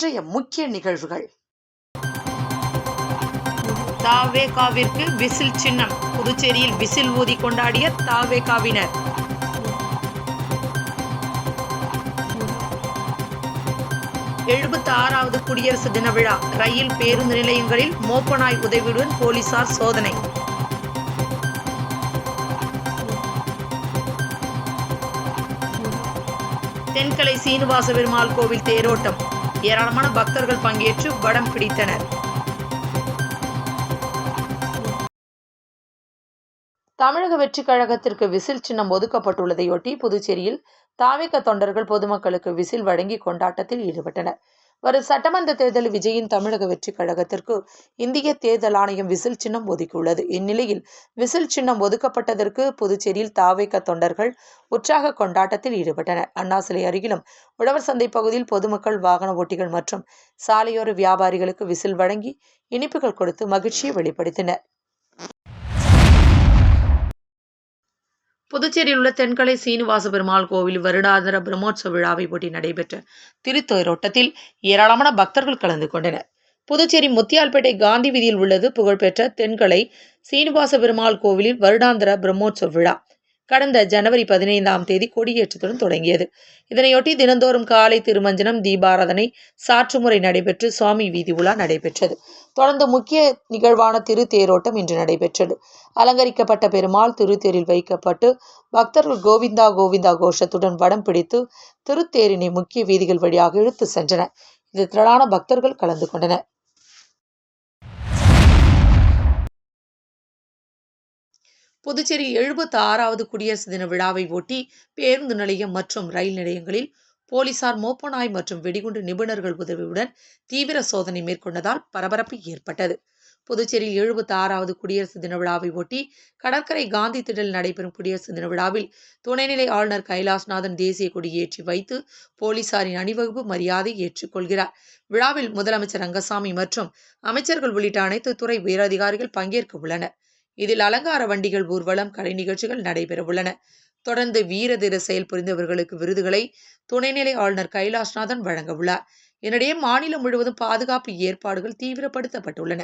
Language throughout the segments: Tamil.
இன்றைய முக்கிய நிகழ்வுகள். தாவேகாவிற்கு விசில் சின்னம் புதுச்சேரியில் விசில் ஊதி கொண்டாடிய தாவேகாவினர். எழுபத்தி ஆறாவது குடியரசு தின விழா ரயில் பேருந்து நிலையங்களில் மோப்பனாய் உதவியுடன் போலீசார் சோதனை. தென்கலை சீனிவாச பெருமாள் கோவில் தேரோட்டம் ஏராளமான பக்தர்கள் பங்கேற்று வடம் பிடித்தனர். தமிழக வெற்றிக் கழகத்திற்கு விசில் சின்னம் ஒதுக்கப்பட்டுள்ளதையொட்டி புதுச்சேரியில் தாவிக தொண்டர்கள் பொதுமக்களுக்கு விசில் வழங்கி கொண்டாட்டத்தில் ஈடுபட்டனர். வரும் சட்டமன்ற தேர்தலில் விஜயின் தமிழக வெற்றி கழகத்திற்கு இந்திய தேர்தல் ஆணையம் விசில் சின்னம் ஒதுக்கியுள்ளது. இந்நிலையில் விசில் சின்னம் ஒதுக்கப்பட்டதற்கு புதுச்சேரியில் தாவேக தொண்டர்கள் உற்சாக கொண்டாட்டத்தில் ஈடுபட்டனர். அண்ணா சிலை அருகிலும் உழவர் சந்தை பகுதியில் பொதுமக்கள் வாகன ஓட்டிகள் மற்றும் சாலையோர வியாபாரிகளுக்கு விசில் வழங்கி இனிப்புகள் கொடுத்து மகிழ்ச்சியை வெளிப்படுத்தினர். புதுச்சேரியில் உள்ள தென்கலை சீனிவாச பெருமாள் கோவில் வருடாந்திர பிரம்மோற்சவ விழாவை ஒட்டி நடைபெற்ற திருத்தேரோட்டத்தில் ஏராளமான பக்தர்கள் கலந்து கொண்டனர். புதுச்சேரி முத்தியால்பேட்டை காந்தி வீதியில் உள்ளது புகழ்பெற்ற தென்கலை சீனிவாச பெருமாள் கோவிலில் வருடாந்திர பிரம்மோற்சவ விழா. கடந்த ஜனவரி பதினைந்தாம் தேதி கொடியேற்றத்துடன் தொடங்கியது. இதனையொட்டி தினந்தோறும் காலை திருமஞ்சனம் தீபாராதனை சாற்றுமுறை நடைபெற்று சுவாமி வீதி உலா நடைபெற்றது. தொடர்ந்து முக்கிய நிகழ்வான திருத்தேரோட்டம் இன்று நடைபெற்றது. அலங்கரிக்கப்பட்ட பெருமாள் திருத்தேரில் வைக்கப்பட்டு பக்தர்கள் கோவிந்தா கோவிந்தா கோஷத்துடன் வடம் பிடித்து திருத்தேரினை முக்கிய வீதிகள் வழியாக இழுத்து சென்றனர். இதில் திரளான பக்தர்கள் கலந்து கொண்டனர். புதுச்சேரி எழுபத்தி ஆறாவது குடியரசு தின விழாவை ஒட்டி பேருந்து நிலையம் மற்றும் ரயில் நிலையங்களில் போலீசார் மோப்பநாய் மற்றும் வெடிகுண்டு நிபுணர்கள் உதவியுடன் தீவிர சோதனை மேற்கொண்டதால் பரபரப்பு ஏற்பட்டது. புதுச்சேரியில் எழுபத்தி ஆறாவது குடியரசு தின விழாவை ஒட்டி கடற்கரை காந்தி திடலில் நடைபெறும் குடியரசு தின விழாவில் துணைநிலை ஆளுநர் கைலாஸ்நாதன் தேசிய கொடி ஏற்றி வைத்து போலீசாரின் அணிவகுப்பு மரியாதை ஏற்றுக்கொள்கிறார். விழாவில் முதலமைச்சர் ரங்கசாமி மற்றும் அமைச்சர்கள் உள்ளிட்ட அனைத்து துறை உயரதிகாரிகள் பங்கேற்க உள்ளனர். இதில் அலங்கார வண்டிகள் ஊர்வலம் கலை நிகழ்ச்சிகள் நடைபெற உள்ளன. தொடர்ந்து வீரதீர செயல் புரிந்தவர்களுக்கு விருதுகளை துணைநிலை ஆளுநர் கைலாஷ்நாதன் வழங்க உள்ளார். இதனிடையே மாநிலம் முழுவதும் பாதுகாப்பு ஏற்பாடுகள் தீவிரப்படுத்தப்பட்டுள்ளன.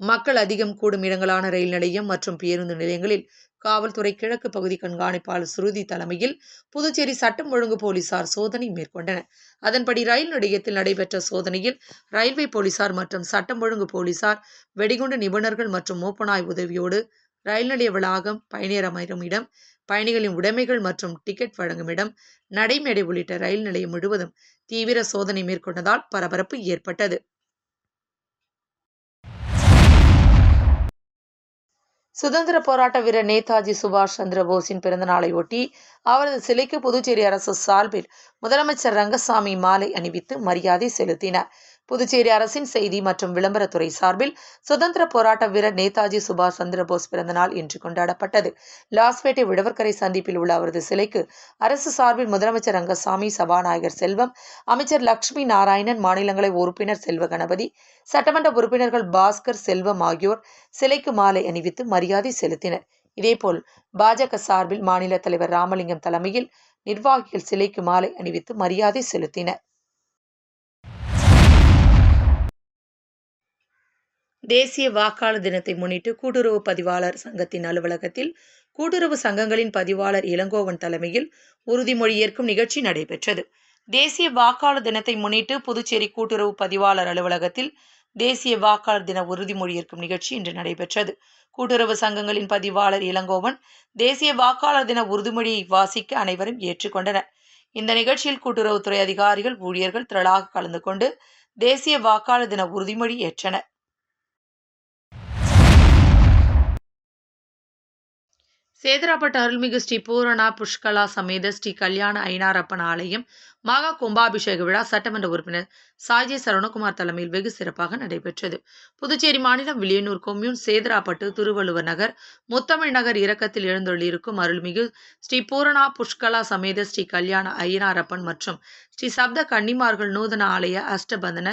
மக்கள் அதிகம் கூடும் இடங்களான ரயில் நிலையம் மற்றும் பேருந்து நிலையங்களில் காவல்துறை கிழக்கு பகுதி கண்காணிப்பாளர் சுருதி தலைமையில் புதுச்சேரி சட்டம் ஒழுங்கு போலீசார் சோதனை மேற்கொண்டனர். அதன்படி ரயில் நிலையத்தில் நடைபெற்ற சோதனையில் ரயில்வே போலீசார் மற்றும் சட்டம் ஒழுங்கு போலீசார் வெடிகுண்டு நிபுணர்கள் மற்றும் மோப்பனாய் உதவியோடு ரயில் நிலைய வளாகம் பயணியர் அமரும் இடம் பயணிகளின் உடைமைகள் மற்றும் டிக்கெட் வழங்கும் இடம் நடைமேடை உள்ளிட்ட ரயில் நிலையம் முழுவதும் தீவிர சோதனை மேற்கொண்டதால் பரபரப்பு ஏற்பட்டது. சுதந்திர போராட்ட வீரர் நேதாஜி சுபாஷ் சந்திர போஸின் பிறந்தநாளை ஒட்டி அவரது சிலைக்கு புதுச்சேரி அரசு சார்பில் முதலமைச்சர் ரங்கசாமி மாலை அணிவித்து மரியாதை செலுத்தினார். புதுச்சேரி அரசின் செய்தி மற்றும் விளம்பரத்துறை சார்பில் சுதந்திர போராட்ட வீரர் நேதாஜி சுபாஷ் சந்திரபோஸ் பிறந்தநாள் இன்று கொண்டாடப்பட்டது. லாஸ்பேட்டை விடவர்கரை சந்திப்பில் உள்ள அவரது சிலைக்கு அரசு சார்பில் முதலமைச்சர் ரங்கசாமி சபாநாயகர் செல்வம் அமைச்சர் லட்சுமி நாராயணன் மாநிலங்களை உறுப்பினர் செல்வ கணபதி சட்டமன்ற உறுப்பினர்கள் பாஸ்கர் செல்வம் ஆகியோர் சிலைக்கு மாலை அணிவித்து மரியாதை செலுத்தினர். இதேபோல் பாஜக சார்பில் மாநில தலைவர் ராமலிங்கம் தலைமையில் நிர்வாகிகள் சிலைக்கு மாலை அணிவித்து மரியாதை செலுத்தினர். தேசிய வாக்காளர் தினத்தை முன்னிட்டு கூட்டுறவு பதிவாளர் சங்கத்தின் அலுவலகத்தில் கூட்டுறவு சங்கங்களின் பதிவாளர் இளங்கோவன் தலைமையில் உறுதிமொழி ஏற்கும் நிகழ்ச்சி நடைபெற்றது. தேசிய வாக்காளர் தினத்தை முன்னிட்டு புதுச்சேரி கூட்டுறவு பதிவாளர் அலுவலகத்தில் தேசிய வாக்காளர் தின உறுதிமொழி ஏற்கும் நிகழ்ச்சி இன்று நடைபெற்றது. கூட்டுறவு சங்கங்களின் பதிவாளர் இளங்கோவன் தேசிய வாக்காளர் தின உறுதிமொழியை வாசிக்க அனைவரும் ஏற்றுக்கொண்டனர். இந்த நிகழ்ச்சியில் கூட்டுறவுத்துறை அதிகாரிகள் ஊழியர்கள் திரளாக கலந்து கொண்டு தேசிய வாக்காளர் தின உறுதிமொழி ஏற்றனர். சேதராப்பட்டு அருள்மிகு ஸ்ரீ பூரணா புஷ்கலா சமேத ஸ்ரீ கல்யாண ஐனாரப்பன் ஆலயம் மகா கும்பாபிஷேக விழா சட்டமன்ற உறுப்பினர் சாஜி சரவணகுமார் தலைமையில் வெகு சிறப்பாக நடைபெற்றது. புதுச்சேரி மாநிலம் வில்லியனூர் கொம்யூன் சேதராப்பட்டு திருவள்ளுவர் நகர் முத்தமிழ் நகர் இரக்கத்தில் எழுந்தொள்ளியிருக்கும் அருள்மிகு ஸ்ரீ பூரணா புஷ்கலா சமேத ஸ்ரீ கல்யாண ஐயனாரப்பன் மற்றும் ஸ்ரீ சப்த கன்னிமார்கள் நூதன ஆலய அஷ்டபந்தன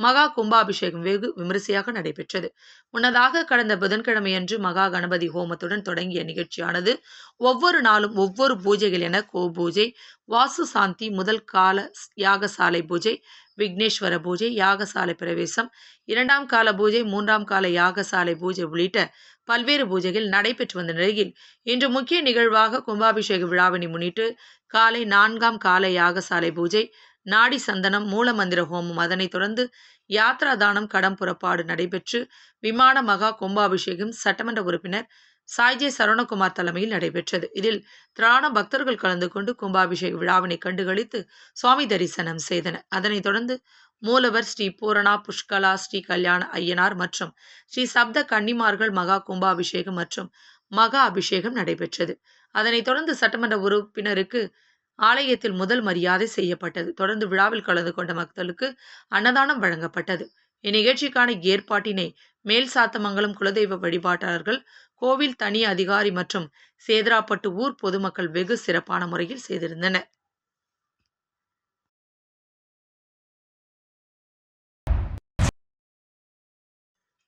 மகா கும்பாபிஷேகம் வெகு விமரிசையாக நடைபெற்றது. முன்னதாக கடந்த புதன்கிழமையன்று மகா கணபதி ஹோமத்துடன் தொடங்கிய நிகழ்ச்சியானது ஒவ்வொரு நாளும் ஒவ்வொரு பூஜைகள் என கோ பூஜை வாசு சாந்தி முதல் கால யாகசாலை பூஜை விக்னேஸ்வர பூஜை யாகசாலை பிரவேசம் இரண்டாம் கால பூஜை மூன்றாம் கால யாகசாலை பூஜை உள்ளிட்ட பல்வேறு பூஜைகள் நடைபெற்று வந்த நிலையில் இன்று முக்கிய நிகழ்வாக கும்பாபிஷேக விழாவினை முன்னிட்டு காலை நான்காம் கால யாகசாலை பூஜை நாடி சந்தனம் மூலமந்திர ஹோமம். அதனைத் தொடர்ந்து யாத்ரா தானம் கடம் புறப்பாடு நடைபெற்று விமான மகா கும்பாபிஷேகம் சட்டமன்ற உறுப்பினர் சாய்ஜே சரவணகுமார் தலைமையில் நடைபெற்றது. இதில் திராண பக்தர்கள் கலந்து கொண்டு கும்பாபிஷேக விழாவினை கண்டுகளித்து சுவாமி தரிசனம் செய்தனர். அதனைத் தொடர்ந்து மூலவர் ஸ்ரீ பூரணா புஷ்கலா ஸ்ரீ கல்யாண ஐயனார் மற்றும் ஸ்ரீ சப்த கன்னிமார்கள் மகா கும்பாபிஷேகம் மற்றும் மகா அபிஷேகம் நடைபெற்றது. அதனைத் தொடர்ந்து சட்டமன்ற உறுப்பினருக்கு ஆலயத்தில் முதல் மரியாதை செய்யப்பட்டது. தொடர்ந்து விழாவில் கலந்து கொண்ட மக்களுக்கு அன்னதானம் வழங்கப்பட்டது. இந்நிகழ்ச்சிக்கான ஏற்பாட்டினை மேல் சாத்தமங்கலம் குலதெய்வ வழிபாட்டாளர்கள் கோவில் தனி அதிகாரி மற்றும் சேதராப்பட்டு ஊர் பொதுமக்கள் வெகு சிறப்பான முறையில் செய்திருந்தனர்.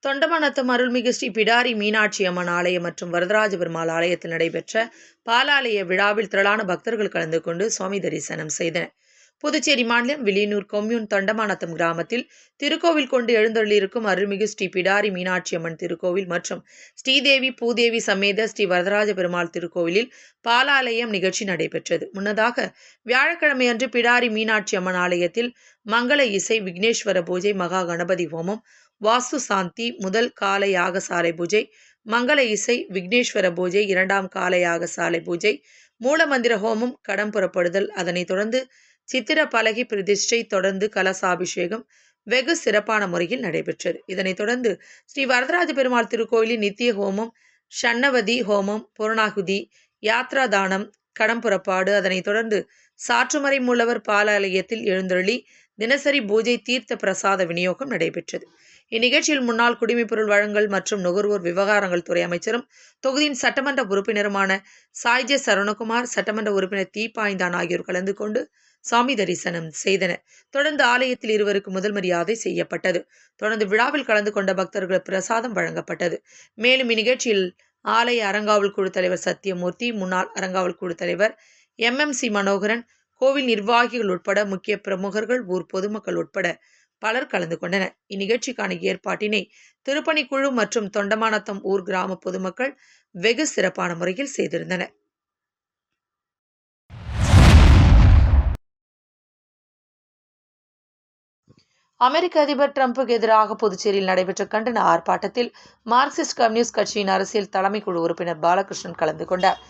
தொண்டமானத்தம் அருள்மிகு ஸ்ரீ பிடாரி மீனாட்சி அம்மன் ஆலயம் மற்றும் வரதராஜ பெருமாள் ஆலயத்தில் நடைபெற்ற பாலாலய விழாவில் திரளான பக்தர்கள் கலந்து கொண்டு சுவாமி தரிசனம் செய்தனர். புதுச்சேரி மாநிலம் வில்லியனூர் கொம்யூன் தொண்டமானத்தம் கிராமத்தில் திருக்கோவில் கொண்டு எழுந்தள்ளியிருக்கும் அருள்மிகு ஸ்ரீ பிடாரி மீனாட்சி அம்மன் திருக்கோவில் மற்றும் ஸ்ரீதேவி பூதேவி சமேத ஸ்ரீ வரதராஜ பெருமாள் திருக்கோவிலில் பாலாலயம் நிகழ்ச்சி நடைபெற்றது. முன்னதாக வியாழக்கிழமை அன்று பிடாரி மீனாட்சி அம்மன் ஆலயத்தில் மங்கள இசை விக்னேஸ்வர பூஜை மகா கணபதி ஹோமம் வாஸ்து சாந்தி முதல் காலையாக யாகசாலை பூஜை மங்கள இசை விக்னேஸ்வர பூஜை இரண்டாம் கால யாகசாலை பூஜை மூலமந்திர ஹோமம் கடம் புறப்படுதல். அதனைத் தொடர்ந்து சித்திர பலகி பிரதிஷ்டை தொடர்ந்து கலசாபிஷேகம் வெகு சிறப்பான முறையில் நடைபெற்றது. இதனைத் தொடர்ந்து ஸ்ரீ வரதராஜ பெருமாள் திருக்கோயிலின் நித்திய ஹோமம் ஷண்ணவதி ஹோமம் புரணாகுதி யாத்ரா தானம் கடம் புறப்பாடு அதனைத் தொடர்ந்து சாற்றுமறை மூலவர் பாலாலயத்தில் எழுந்தருளி தினசரி பூஜை தீர்த்த பிரசாத விநியோகம் நடைபெற்றது. இந்நிகழ்ச்சியில் முன்னாள் குடிமைப்பொருள் வழங்கல் மற்றும் நுகர்வோர் விவகாரங்கள் துறை அமைச்சரும் தொகுதியின் சட்டமன்ற உறுப்பினருமான சாய்ஜே சரவணகுமார் சட்டமன்ற உறுப்பினர் தீபாய்ந்தான் ஆகியோர் கலந்து கொண்டு சாமி தரிசனம் செய்தனர். தொடர்ந்து ஆலயத்தில் இருவருக்கு முதல் மரியாதை செய்யப்பட்டது. தொடர்ந்து விழாவில் கலந்து கொண்ட பக்தர்கள் பிரசாதம் வழங்கப்பட்டது. மேலும் இந்நிகழ்ச்சியில் ஆலய அறங்காவல் குழு தலைவர் சத்தியமூர்த்தி முன்னாள் அறங்காவல் குழு தலைவர் எம்எம்சி மனோகரன் கோவில் நிர்வாகிகள் உட்பட முக்கிய பிரமுகர்கள் ஊர் பொதுமக்கள் உட்பட பலர் கலந்து கொண்டனர். இந்நிகழ்ச்சிக்கான ஏற்பாட்டினை திருப்பணிக்குழு மற்றும் தொண்டமானத்தம் ஊர் கிராம பொதுமக்கள் வெகு சிறப்பான முறையில் செய்திருந்தனர். அமெரிக்க அதிபர் டிரம்புக்கு எதிராக புதுச்சேரியில் நடைபெற்ற கண்டன ஆர்ப்பாட்டத்தில் மார்க்சிஸ்ட் கம்யூனிஸ்ட் கட்சியின் அரசியல் தலைமைக்குழு உறுப்பினர் பாலகிருஷ்ணன் கலந்து கொண்டார்.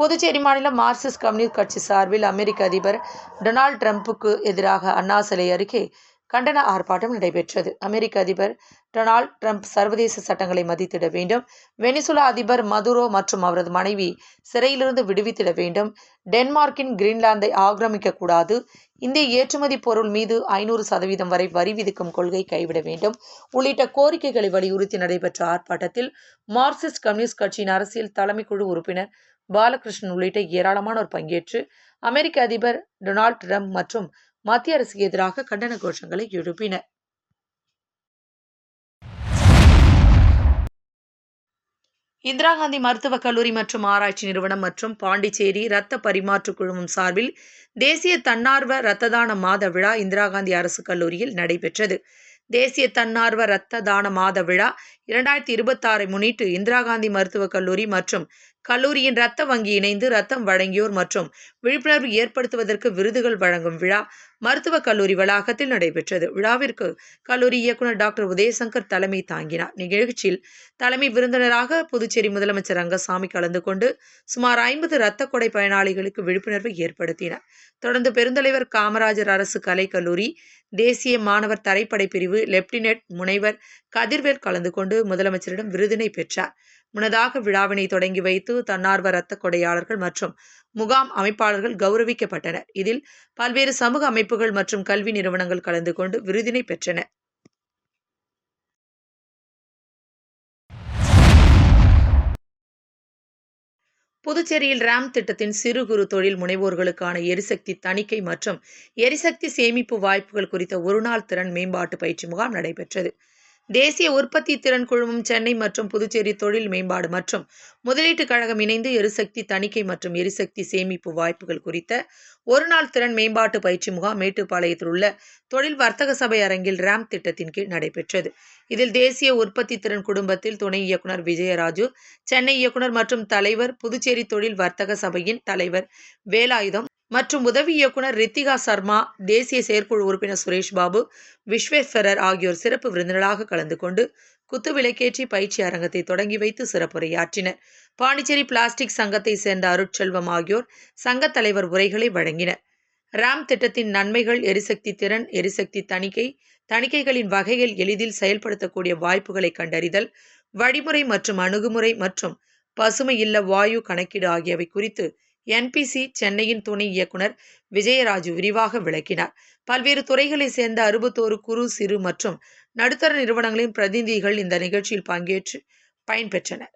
புதுச்சேரி மாநில மார்க்சிஸ்ட் கம்யூனிஸ்ட் கட்சி சார்பில் அமெரிக்க அதிபர் டொனால்ட் ட்ரம்புக்கு எதிராக அண்ணா சிலை அருகே கண்டன ஆர்ப்பாட்டம் நடைபெற்றது. அமெரிக்க அதிபர் டொனால்ட் ட்ரம்ப் சர்வதேச சட்டங்களை மதித்திட வேண்டும். வெனிசுலா அதிபர் மதுரோ மற்றும் அவரது மனைவி சிறையிலிருந்து விடுவித்திட வேண்டும். டென்மார்க்கின் கிரீன்லாந்தை ஆக்கிரமிக்க கூடாது. இந்திய ஏற்றுமதி பொருள் மீது ஐநூறு சதவீதம் வரை வரி விதிக்கும் கொள்கை கைவிட வேண்டும். உள்ளிட்ட கோரிக்கைகளை வலியுறுத்தி நடைபெற்ற ஆர்ப்பாட்டத்தில் மார்க்சிஸ்ட் கம்யூனிஸ்ட் கட்சியின் அரசியல் தலைமைக்குழு உறுப்பினர் பாலகிருஷ்ணன் உள்ளிட்ட ஏராளமானோர் பங்கேற்று அமெரிக்க அதிபர் டொனால்ட் ட்ரம்ப் மற்றும் மத்திய அரசுக்கு எதிராக கண்டன கோஷங்களை எழுப்பினர். இந்திரா காந்தி மருத்துவக் கல்லூரி மற்றும் ஆராய்ச்சி நிறுவனம் மற்றும் பாண்டிச்சேரி இரத்த பரிமாற்று குழுமம் சார்பில் தேசிய தன்னார்வ இரத்த தான மாத விழா இந்திரா காந்தி அரசு கல்லூரியில் நடைபெற்றது. தேசிய தன்னார்வ இரத்த தான மாத விழா இரண்டாயிரத்தி இருபத்தாறை முன்னிட்டு இந்திரா காந்தி மருத்துவக் கல்லூரி மற்றும் கல்லூரியின் இரத்த வங்கி இணைந்து ரத்தம் வழங்கியோர் மற்றும் விழிப்புணர்வு ஏற்படுத்துவதற்கு விருதுகள் வழங்கும் விழா மருத்துவக் கல்லூரி வளாகத்தில் நடைபெற்றது. விழாவிற்கு கல்லூரி இயக்குநர் டாக்டர் உதயசங்கர் தலைமை தாங்கினார். நிகழ்ச்சியில் தலைமை விருந்தினராக புதுச்சேரி முதலமைச்சர் ரங்கசாமி கலந்து கொண்டு சுமார் ஐம்பது இரத்த கொடை பயனாளிகளுக்கு விழிப்புணர்வை ஏற்படுத்தினார். தொடர்ந்து பெருந்தலைவர் காமராஜர் அரசு கலைக்கல்லூரி தேசிய மாணவர் தரைப்படை பிரிவு லெப்டினன்ட் முனைவர் கதிர்வேல் கலந்து கொண்டு முதலமைச்சரிடம் விருதினை பெற்றார். முன்னதாக விழாவினை தொடங்கி வைத்து தன்னார்வ இரத்த கொடையாளர்கள் மற்றும் முகாம் அமைப்பாளர்கள் கௌரவிக்கப்பட்டனர். இதில் பல்வேறு சமூக அமைப்புகள் மற்றும் கல்வி நிறுவனங்கள் கலந்து கொண்டு விருதினை பெற்றன புதுச்சேரியில் ராம் திட்டத்தின் சிறு குறு தொழில் முனைவோர்களுக்கான எரிசக்தி தணிக்கை மற்றும் எரிசக்தி சேமிப்பு வாய்ப்புகள் குறித்த ஒருநாள் திறன் மேம்பாட்டு பயிற்சி முகாம் நடைபெற்றது. தேசிய உற்பத்தி திறன் குழுமம் சென்னை மற்றும் புதுச்சேரி தொழில் மேம்பாடு மற்றும் முதலீட்டுக் கழகம் இணைந்து எரிசக்தி தணிக்கை மற்றும் எரிசக்தி சேமிப்பு வாய்ப்புகள் குறித்த ஒருநாள் திறன் மேம்பாட்டு பயிற்சி முகாம் மேட்டுப்பாளையத்தில் உள்ள தொழில் வர்த்தக சபை அரங்கில் ரேம் திட்டத்தின் கீழ் நடைபெற்றது. இதில் தேசிய உற்பத்தி திறன் குடும்பத்தில் துணை இயக்குனர் விஜயராஜு சென்னை இயக்குனர் மற்றும் தலைவர் புதுச்சேரி தொழில் வர்த்தக சபையின் தலைவர் வேலாயுதம் மற்றும் உதவி இயக்குனர் ரித்திகா சர்மா தேசிய செயற்குழு உறுப்பினர் சுரேஷ் பாபு விஸ்வேஸ்வரர் ஆகியோர் சிறப்பு விருந்தினராக கலந்து கொண்டு குத்து விளக்கேற்றி பயிற்சி அரங்கத்தை தொடங்கி வைத்து சிறப்புரையாற்றினர். பாண்டிச்சேரி பிளாஸ்டிக் சங்கத்தை சேர்ந்த அருட்செல்வம் ஆகியோர் சங்கத் தலைவர் உரைகளை வழங்கினர். ராம் திட்டத்தின் நன்மைகள் எரிசக்தி திறன் எரிசக்தி தணிக்கை தணிக்கைகளின் வகைகள் எளிதில் செயல்படுத்தக்கூடிய வாய்ப்புகளை கண்டறிதல் வழிமுறை மற்றும் அணுகுமுறை மற்றும் பசுமை இல்ல வாயு கணக்கீடு ஆகியவை குறித்து என்பிசி சென்னையின் துணை இயக்குனர் விஜயராஜு விரிவாக விளக்கினார். பல்வேறு துறைகளைச் சேர்ந்த அறுபத்தோரு குறு சிறு மற்றும் நடுத்தர நிறுவனங்களின் பிரதிநிதிகள் இந்த நிகழ்ச்சியில் பங்கேற்று பயன்பெற்றனர்.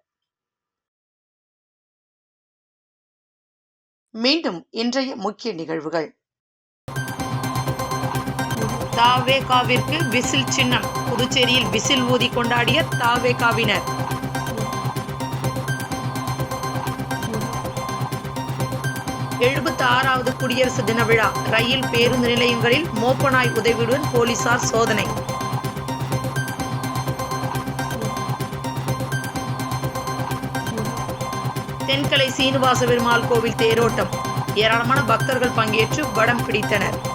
மீண்டும் இன்றைய முக்கிய நிகழ்வுகள். தாவேகாவிற்கு விசில் சின்னம். புதுச்சேரியில் விசில் ஊதி கொண்டாடிய தாவேகாவினர். எழுபத்தி ஆறாவது குடியரசு தின விழா. ரயில் பேருந்து நிலையங்களில் மோப்பனாய் உதவியுடன் போலீசார் சோதனை. தென்கலை சீனிவாச பெருமாள் கோவில் தேரோட்டம். ஏராளமான பக்தர்கள் பங்கேற்று வடம் பிடித்தனர்.